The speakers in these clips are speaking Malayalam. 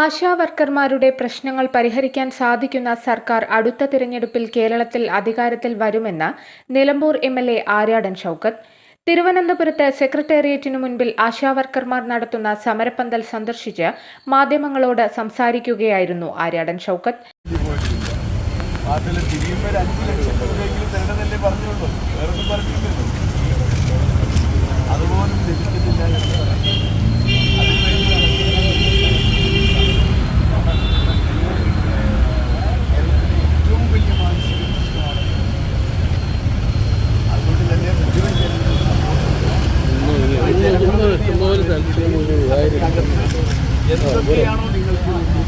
ആശാ വർക്കർമാരുടെ പ്രശ്നങ്ങൾ പരിഹരിക്കാൻ സാധിക്കുന്ന സർക്കാർ അടുത്ത തിരഞ്ഞെടുപ്പിൽ കേരളത്തിൽ അധികാരത്തിൽ വരുമെന്ന് Nilambur M L A Aryadan Shoukath. തിരുവനന്തപുരത്ത് സെക്രട്ടേറിയറ്റിനു മുൻപിൽ ആശാവർക്കർമാർ നടത്തുന്ന സമരപ്പന്തൽ സന്ദർശിച്ച് മാധ്യമങ്ങളോട് സംസാരിക്കുകയായിരുന്നു ആര്യാടൻ ഷൌക്കത്ത്. എന്തൊക്കെയാണോ നിങ്ങൾക്ക് വേണ്ടി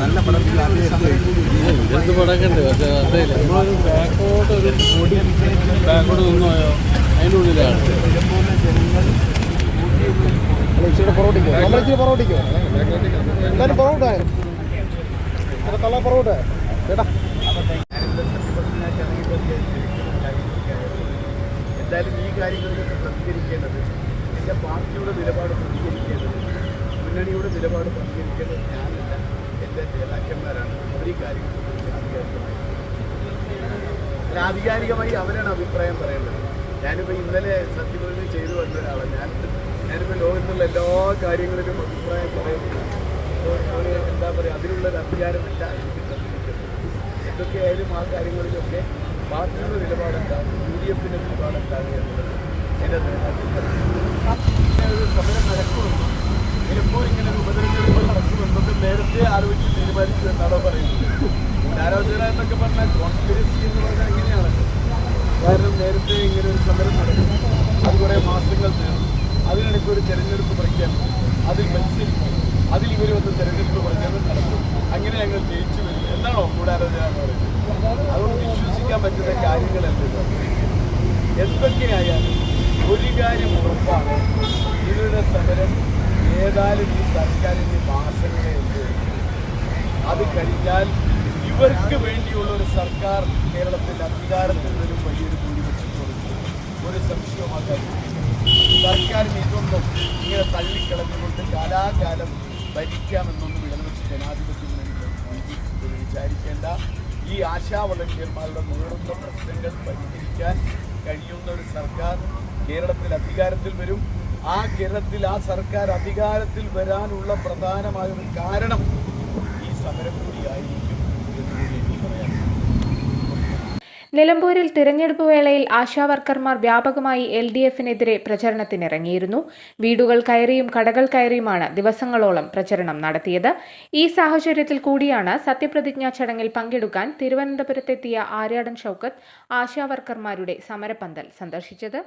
നല്ല പടത്തിൽ ഇതെന്ത് പടക്കണ്ട് പക്ഷെ അതേ നമ്മളൊരു ബാക്കോട്ട് ഒരു പൊടി ബാക്കോട്ട് നിന്നോയോ അതിന്റെ ഉള്ളിലാണ്. ഇച്ചിരി പൊറോട്ടിക്കോ നമ്മൾ ഇച്ചിരി പൊറോട്ടിക്കോ എന്തായാലും പൊറോട്ട കള്ള പൊറോട്ട. ചേട്ടാ എന്തായാലും ഈ കാര്യങ്ങളിലൊക്കെ പ്രതികരിക്കേണ്ടത് എന്റെ പാർട്ടിയുടെ നിലപാട് പ്രതികരിക്കേണ്ടത് മുന്നണിയുടെ നിലപാട് പ്രതികരിക്കേണ്ടത് ഞാനല്ല. എന്റെ നേതാക്കന്മാരാണ് അവർ ഈ കാര്യങ്ങൾ ആധികാരികമായി അല്ല, ആധികാരികമായി അവരാണ് അഭിപ്രായം പറയേണ്ടത്. ഞാനിപ്പോൾ ഇന്നലെ സത്യപ്രതിജ്ഞ ചെയ്തു വന്ന ഒരാളാണ്. ഞാൻ ഞാനിപ്പോൾ ലോകത്തുള്ള എല്ലാ കാര്യങ്ങളിലും അഭിപ്രായം പറയുന്നുണ്ട് ഒരു എന്താ പറയുക അതിനുള്ളൊരു അധികാരമല്ല എനിക്ക് തന്നിരിക്കുന്നത് എന്തൊക്കെയായാലും ആ കാര്യങ്ങളിലൊക്കെ പാർട്ടിയുടെ നിലപാടെന്താണ്? യു ഡി എഫിന്റെ നിലപാടെന്താണ് എന്നുള്ളത് എന്റെ നേതാക്കൾ ഒരു സമരം നടക്കുമെന്നും ചിലപ്പോൾ ഇങ്ങനെ ഒരു ഉപതെരഞ്ഞെടുപ്പ് നടക്കുമെന്നൊക്കെ നേരത്തെ ആലോചിച്ച് തീരുമാനിച്ചു എന്നാണോ പറയുന്നത്. ആലോചന എന്നൊക്കെ പറഞ്ഞാൽ കോൺസ്പിരസി എന്ന് പറഞ്ഞാൽ ഇങ്ങനെയാണല്ലോ കാരണം നേരത്തെ ഇങ്ങനെ ഒരു സമരം നടക്കും അത് കുറേ മാസങ്ങൾ നീളും അതിനിടയ്ക്ക് ഒരു തെരഞ്ഞെടുപ്പ് പ്രഖ്യാപിക്കും അതിൽ മത്സരിക്കും അതിൽ ഇവർ വന്ന് തെരഞ്ഞെടുപ്പ് പ്രഖ്യാപനം നടക്കും അങ്ങനെ ഞങ്ങൾ ജയിച്ചു വരും എന്നാണോ ഗൂഢാലോചന എന്ന് പറയുന്നത്. അതുകൊണ്ട് വിശ്വസിക്കാൻ പറ്റുന്ന കാര്യങ്ങളല്ലല്ലോ എന്തൊക്കെയായാലും ഒരു കാര്യം ഉറപ്പാണ്. ഇവരുടെ സമരം ഏതായാലും ഈ സർക്കാരിന്റെ മാസങ്ങളെ ഉണ്ട് അത് കഴിഞ്ഞാൽ ഇവർക്ക് വേണ്ടിയുള്ള ഒരു സർക്കാർ കേരളത്തിൽ അധികാരത്തിൽ വരും വലിയൊരു ഭൂരിപക്ഷം ഒരു സംശയവും സർക്കാർ സർക്കാരിന് ഇങ്ങനെ തള്ളിക്കളഞ്ഞുകൊണ്ട് കാലാകാലം ഭരിക്കാമെന്നൊന്നും ജനാധിപത്യം വേണ്ടി വിചാരിക്കേണ്ട. ഈ ആശാ മുഴുവൻ പ്രശ്നങ്ങൾ പരിഹരിക്കാൻ കഴിയുന്ന ഒരു സർക്കാർ കേരളത്തിൽ അധികാരത്തിൽ വരും. ആ കേരളത്തിൽ ആ സർക്കാർ അധികാരത്തിൽ വരാനുള്ള പ്രധാനമായ ഒരു കാരണം ഈ സമരം കൂടിയായിരിക്കും എന്നുകൂടി എനിക്ക് പറയാം നിലമ്പൂരിൽ തിരഞ്ഞെടുപ്പ് വേളയിൽ ആശാ വർക്കർമാർ വ്യാപകമായി എൽ ഡി എഫിനെതിരെ പ്രചരണത്തിനിറങ്ങിയിരുന്നു. വീടുകൾ കയറിയും കടകൾ കയറിയുമാണ് ദിവസങ്ങളോളം പ്രചരണം നടത്തിയത്. ഈ സാഹചര്യത്തിൽ കൂടിയാണ് സത്യപ്രതിജ്ഞാ ചടങ്ങിൽ പങ്കെടുക്കാൻ തിരുവനന്തപുരത്തെത്തിയ ആര്യാടൻ ഷൌക്കത്ത് ആശാവർക്കർമാരുടെ സമരപ്പന്തൽ സന്ദർശിച്ചത്.